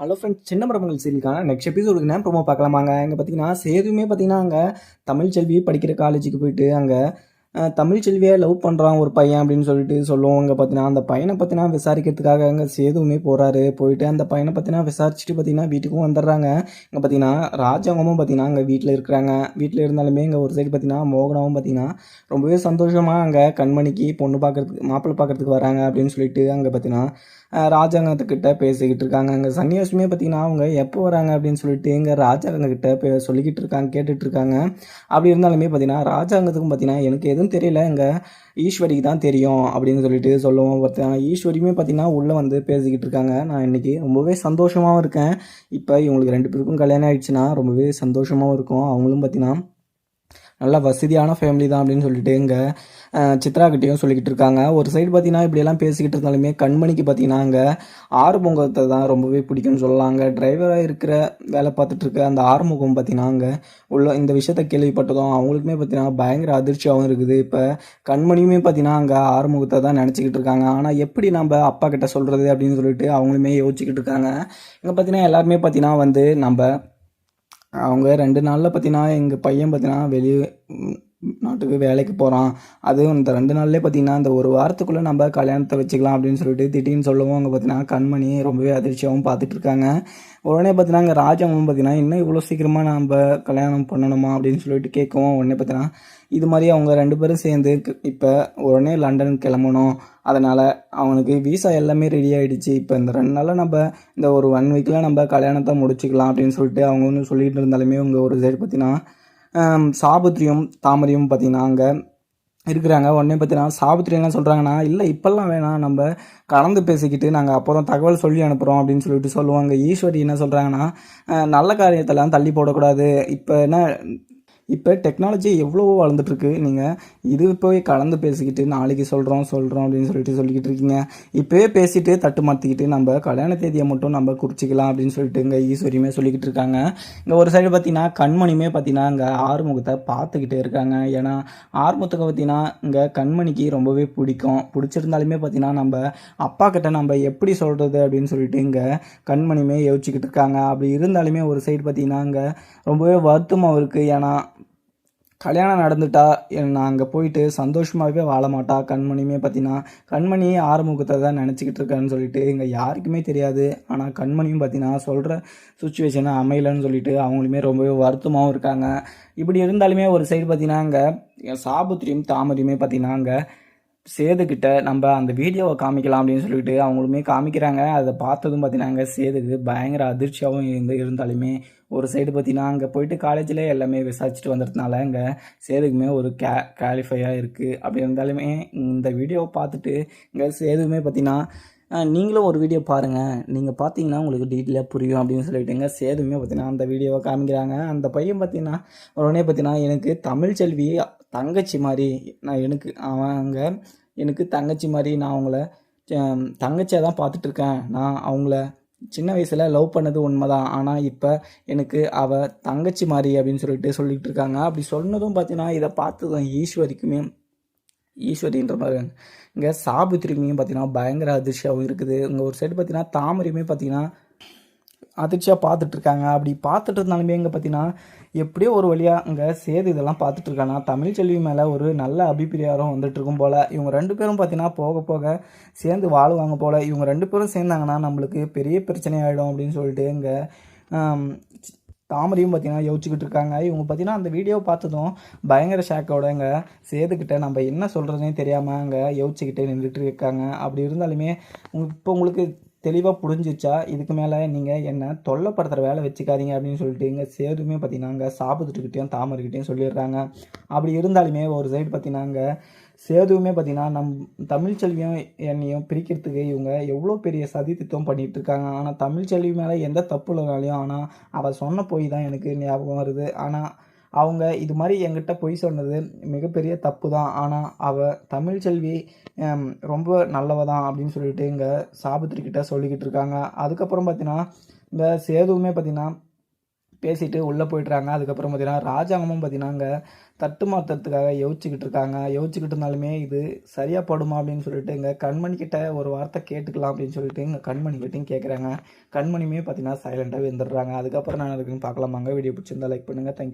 Hello friends சின்ன மரமங்கள் சீரியலுக்கான next எபிசோடுக்கு நான் ப்ரோமோ பார்க்கலாமாங்க? இங்கே பார்த்தீங்கன்னா சேதுமே பார்த்தீங்கன்னா அங்கே தமிழ் செல்வி படிக்கிற காலேஜுக்கு போயிட்டு அங்கே தமிழ் செல்வியை லவ் பண்ணுறான் ஒரு பையன் அப்படின்னு சொல்லிட்டு சொல்லுவோம். அங்கே பார்த்தீங்கன்னா அந்த பையனை பார்த்தீங்கன்னா விசாரிக்கிறதுக்காக அங்கே சேதுவுமே போகிறாரு போயிட்டு அந்த பையனை பார்த்தீங்கன்னா விசாரிச்சுட்டு பார்த்தீங்கன்னா வீட்டுக்கும் வந்துடுறாங்க. இங்கே பார்த்தீங்கன்னா ராஜாங்கமும் பார்த்தீங்கன்னா அங்கே வீட்டில் இருக்கிறாங்க. வீட்டில் இருந்தாலுமே இங்கே ஒரு சைடு பார்த்தீங்கன்னா மோகனாவும் பார்த்தீங்கன்னா ரொம்பவே சந்தோஷமாக அங்கே கண்மணிக்கு பொண்ணு பார்க்கறதுக்கு மாப்பிள்ளை பார்க்கறதுக்கு வராங்க அப்படின்னு சொல்லிட்டு அங்கே பார்த்தீங்கன்னா ராஜாங்கத்துக்கிட்ட பேசிக்கிட்டு இருக்காங்க. அங்கே சன்னியாசுமே பார்த்தீங்கன்னா அவங்க எப்போ வராங்க அப்படின்னு சொல்லிட்டு எங்கள் ராஜாங்கக்கிட்ட பே சொல்லிக்கிட்டு இருக்காங்க கேட்டுட்டு இருக்காங்க. அப்படி இருந்தாலுமே பார்த்தீங்கன்னா ராஜாங்கத்துக்கும் பார்த்தீங்கன்னா எனக்கு எதுவும் தெரியல. எங்கள் ஈஸ்வரிக்கு தான் தெரியும் அப்படின்னு சொல்லிட்டு சொல்லுவோம். ஒருத்தன் ஈஸ்வரியுமே பார்த்தீங்கன்னா உள்ளே வந்து பேசிக்கிட்டு இருக்காங்க. நான் இன்றைக்கி ரொம்பவே சந்தோஷமாகவும் இருக்கேன். இப்போ இவங்களுக்கு ரெண்டு பேருக்கும் கல்யாணம் ஆயிடுச்சுன்னா ரொம்பவே சந்தோஷமாகவும் இருக்கும். அவங்களும் பார்த்தீங்கன்னா நல்ல வசதியான ஃபேமிலி தான் அப்படின்னு சொல்லிட்டு இங்கே சித்ராக்கிட்டையும் சொல்லிக்கிட்டு இருக்காங்க. ஒரு சைடு பார்த்தீங்கன்னா இப்படியெல்லாம் பேசிக்கிட்டு இருந்தாலுமே கண்மணிக்கு பார்த்தீங்கன்னா அங்கே ஆறுமுகத்தை தான் ரொம்பவே பிடிக்கும்னு சொல்லலாம் டிரைவராக இருக்கிற வேலை பார்த்துட்டு இருக்க அந்த ஆறுமுகம் பார்த்தீங்கன்னா அங்கே உள்ள இந்த விஷயத்த கேள்விப்பட்டதும் அவங்களுக்குமே பார்த்தீங்கன்னா பயங்கர அதிர்ச்சியாகவும் இருக்குது. இப்போ கண்மணியுமே பார்த்தீங்கன்னா அங்கே ஆறுமுகத்தை தான் நினச்சிக்கிட்டு இருக்காங்க. ஆனால் எப்படி நம்ம அப்பா கிட்ட சொல்கிறது அப்படின்னு சொல்லிட்டு அவங்களுமே யோசிச்சுக்கிட்டு இருக்காங்க. இங்கே பார்த்தீங்கன்னா எல்லாருமே பார்த்தீங்கன்னா வந்து நம்ம அவங்க ரெண்டு நாளில் பார்த்தீங்கன்னா எங்கள் பையன் பார்த்தீங்கன்னா வெளியே நாட்டுக்கு வேலைக்கு போகிறான் அதுவும் இந்த ரெண்டு நாள்லேயே பார்த்தீங்கன்னா இந்த ஒரு வாரத்துக்குள்ளே நம்ம கல்யாணத்தை வச்சுக்கலாம் அப்படின்னு சொல்லிட்டு திடீர்னு சொல்லவும் அங்கே பார்த்தீங்கன்னா கண்மணி ரொம்பவே அதிர்ச்சியாகவும் பார்த்துட்டு இருக்காங்க. உடனே பார்த்தீங்கன்னா அங்கே ராஜாவும் பார்த்தீங்கன்னா இன்னும் இவ்வளோ சீக்கிரமாக நம்ம கல்யாணம் பண்ணணுமா? அப்படின்னு சொல்லிட்டு கேட்கவும் உடனே பார்த்தீங்கன்னா இது மாதிரி அவங்க ரெண்டு பேரும் சேர்ந்து இப்போ உடனே லண்டன் கிளம்பணும். அதனால் அவனுக்கு விசா எல்லாமே ரெடி ஆகிடுச்சு இப்போ இந்த ரெண்டு நாளில் நம்ம இந்த ஒரு ஒன் வீக்கில் நம்ம கல்யாணத்தை முடிச்சுக்கலாம் அப்படின்னு சொல்லிட்டு அவங்க ஒன்று சொல்லிகிட்டு இருந்தாலுமே அவங்க ஒரு சைடு பார்த்தீங்கன்னா சாபுத்திரியும் தாமரையும் பார்த்தீங்கன்னா அங்கே இருக்கிறாங்க. உடனே பார்த்தீங்கன்னா சாபத்திரி என்ன சொல்கிறாங்கன்னா இல்லை இப்போல்லாம் வேணாம். நம்ம கலந்து பேசிக்கிட்டு நாங்கள் அப்போ தான் தகவல் சொல்லி அனுப்புகிறோம் அப்படின்னு சொல்லிட்டு சொல்லுவாங்க. ஈஸ்வரி என்ன சொல்கிறாங்கன்னா நல்ல காரியத்தெல்லாம் தள்ளி போடக்கூடாது. இப்போ என்ன இப்போ டெக்னாலஜி எவ்வளோ வளர்ந்துட்டுருக்கு. நீங்கள் இது போய் கலந்து பேசிக்கிட்டு நாளைக்கு சொல்கிறோம் சொல்கிறோம் அப்படின்னு சொல்லிட்டு சொல்லிக்கிட்டு இருக்கீங்க. இப்போயே பேசிட்டு தட்டு மாற்றிக்கிட்டு நம்ம கல்யாண தேதியை மட்டும் நம்ம குறிச்சிக்கலாம் அப்படின்னு சொல்லிட்டு இங்கே ஈஸ்வரியுமே சொல்லிக்கிட்டு இருக்காங்க. இங்கே ஒரு சைடு பார்த்தீங்கன்னா கண்மணியுமே பார்த்தீங்கன்னா இங்கே ஆறுமுகத்தை பார்த்துக்கிட்டே இருக்காங்க. ஏன்னா ஆறுமுகத்துக்கு பார்த்தீங்கன்னா இங்கே கண்மணிக்கு ரொம்பவே பிடிக்கும். பிடிச்சிருந்தாலுமே பார்த்தீங்கன்னா நம்ம அப்பா கிட்ட நம்ம எப்படி சொல்கிறது அப்படின்னு சொல்லிட்டு இங்கே கண்மணியுமே யோசிச்சுக்கிட்டு இருக்காங்க. அப்படி இருந்தாலுமே ஒரு சைடு பார்த்தீங்கன்னா இங்கே ரொம்பவே வருத்தமாக இருக்குது ஏன்னா கல்யாணம் நடந்துட்டா நான் அங்கே போயிட்டு சந்தோஷமாகவே வாழ மாட்டா கண்மணியுமே பார்த்தீங்கன்னா கண்மணி ஆறுமுகத்தை தான் நினச்சிக்கிட்டு இருக்கேன்னு சொல்லிட்டு இங்கே யாருக்குமே தெரியாது. ஆனால் கண்மணியும் பார்த்தீங்கன்னா சொல்கிற சுச்சுவேஷனை அமையலன்னு சொல்லிட்டு அவங்களுமே ரொம்பவே வருத்தமாகவும் இருக்காங்க. இப்படி இருந்தாலுமே ஒரு சைடு பார்த்தீங்கன்னா அங்கே சாபுத்திரியும் தாமதியுமே பார்த்தீங்கன்னா அங்கே சேதுக்கிட்ட நம்ம அந்த வீடியோவை காமிக்கலாம் அப்படின்னு சொல்லிட்டு அவங்களுமே காமிக்கிறாங்க. அதை பார்த்ததும் பார்த்தீங்கன்னா அங்கே சேதுக்கு பயங்கர அதிர்ச்சியாகவும் இருந்து இருந்தாலுமே ஒரு சைடு பார்த்தீங்கன்னா அங்கே போயிட்டு காலேஜில் எல்லாமே விசாரிச்சுட்டு வந்ததுனால அங்கே சேதுக்குமே ஒரு கே குவாலிஃபையாக இருக்குது அப்படி இருந்தாலுமே இந்த வீடியோவை பார்த்துட்டு இங்கே சேதுமே பார்த்தீங்கன்னா நீங்களும் ஒரு வீடியோ பாருங்கள் நீங்கள் பார்த்தீங்கன்னா உங்களுக்கு டீட்டெயிலாக புரியும் அப்படின்னு சொல்லிட்டுங்க சேதுமே பார்த்தீங்கன்னா அந்த வீடியோவை காமிக்கிறாங்க. அந்த பையன் பார்த்தீங்கன்னா உடனே பார்த்தீங்கன்னா எனக்கு தமிழ் செல்வி தங்கச்சி மாதிரி நான் எனக்கு அவன் அங்கே எனக்கு தங்கச்சி மாதிரி நான் அவங்கள தங்கச்சியாக தான் பார்த்துட்ருக்கேன். நான் அவங்கள சின்ன வயசில் லவ் பண்ணது உண்மைதான். ஆனால் இப்போ எனக்கு அவ தங்கச்சி மாதிரி அப்படின்னு சொல்லிட்டு சொல்லிட்டு இருக்காங்க அப்படி சொன்னதும் பார்த்தீங்கன்னா இதை பார்த்ததும் ஈஸ்வரிக்குமே ஈஸ்வரின்ற மாதிரி. இங்கே சாபுத்திரிமையும் பார்த்தீங்கன்னா பயங்கர அதிர்ச்சியாகவும் இருக்குது. இங்கே ஒரு சைடு பார்த்தீங்கன்னா தாமரையுமே பார்த்தீங்கன்னா அதிர்ச்சியாக பார்த்துட்ருக்காங்க. அப்படி பார்த்துட்டு இருந்தாலுமே இங்கே பார்த்தீங்கன்னா எப்படியோ ஒரு வழியாக அங்கே சேது இதெல்லாம் பார்த்துட்ருக்காங்கன்னா தமிழ் செல்வி மேலே ஒரு நல்ல அபிப்பிராயம் வந்துட்டுருக்கும் போல். இவங்க ரெண்டு பேரும் பார்த்தீங்கன்னா போக போக சேர்ந்து வாழுவாங்க போல். இவங்க ரெண்டு பேரும் சேர்ந்தாங்கன்னா நம்மளுக்கு பெரிய பிரச்சனை ஆகிடும் அப்படின்னு சொல்லிட்டு இங்கே தாமரையும் பார்த்தீங்கன்னா யோசிச்சுக்கிட்டு இருக்காங்க இவங்க பார்த்தீங்கன்னா அந்த வீடியோ பார்த்ததும் பயங்கர ஷாக்கோட இங்கே சேதுக்கிட்ட நம்ம என்ன சொல்கிறதுனே தெரியாமல் அங்கே யோசிச்சுக்கிட்டே நின்றுட்டு இருக்காங்க அப்படி இருந்தாலுமே இப்போ உங்களுக்கு தெளிவாக புரிஞ்சிச்சா? இதுக்கு மேலே நீங்கள் என்னை தொல்லைப்படுத்துகிற வேலை வச்சுக்காதீங்க அப்படின்னு சொல்லிட்டு இங்கே சேதுமே பார்த்தீங்கன்னா அங்கே சாப்பிட்டுக்கிட்டேயும் சொல்லிடுறாங்க. அப்படி இருந்தாலுமே ஒரு சைடு பார்த்தீங்கன்னா அங்கே சேதுவுமே பார்த்தீங்கன்னா நம் தமிழ்ச்செல்வியும் என்னையும் பிரிக்கிறதுக்கு இவங்க எவ்வளோ பெரிய சதி திட்டம் பண்ணிகிட்டு இருக்காங்க ஆனால் தமிழ்ச்செல்வி மேலே எந்த தப்பு இல்லைனாலையும் ஆனால் அவள் சொன்ன போய் தான் எனக்கு ஞாபகம் வருது. ஆனால் அவங்க இது மாதிரி என்கிட்ட பொய் சொன்னது மிகப்பெரிய தப்பு தான் ஆனால் அவள் தமிழ் செல்வி ரொம்ப நல்லவ தான் அப்படின்னு சொல்லிட்டு இங்கே சாபித்திரி கிட்ட சொல்லிக்கிட்டு இருக்காங்க. அதுக்கப்புறம் பார்த்தீங்கன்னா இந்த சேதுவுமே பார்த்தீங்கன்னா பேசிட்டு உள்ளே போயிட்டுறாங்க அதுக்கப்புறம் பார்த்தீங்கன்னா ராஜாங்கமும் பார்த்தீங்கன்னா அங்கே தட்டு மாற்றுறதுக்காக யோசிச்சுக்கிட்டு இருக்காங்க. யோசிச்சுக்கிட்டு இருந்தாலுமே இது சரியாக படுமா அப்படின்னு சொல்லிட்டு இங்கே கண்மணி கிட்ட ஒரு வார்த்தை கேட்டுக்கலாம் அப்படின்னு சொல்லிட்டு இங்கே கண்மணி கிட்டையும் கேட்குறாங்க கண்மணியுமே பார்த்தீங்கன்னா சைலண்டாக வந்துடுறாங்க அதுக்கப்புறம் நான் இருக்குன்னு பார்க்கலாமாங்க வீடியோ பிடிச்சிருந்தா லைக் பண்ணுங்கள் தேங்க்யூ